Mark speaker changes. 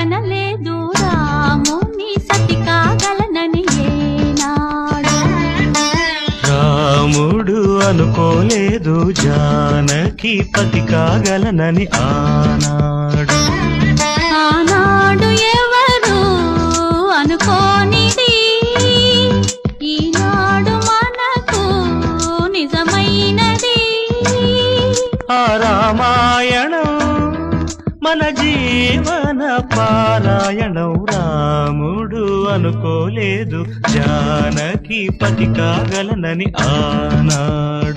Speaker 1: కనలేదు రాముని సతి కాగలనని ఏనాడు.
Speaker 2: రాముడు అనుకోలేదు జానకి పతి కాగలనని ఆనాడు.
Speaker 1: ఆనాడు ఎవరు అనుకోనిది? ఈనాడు మనకు నిజమైనది.
Speaker 2: ఆ రామాయణం మన జీవన పారాయణం రాముడు అనుకోలేదు. జానకి పతి కాగలనని ఆనాడు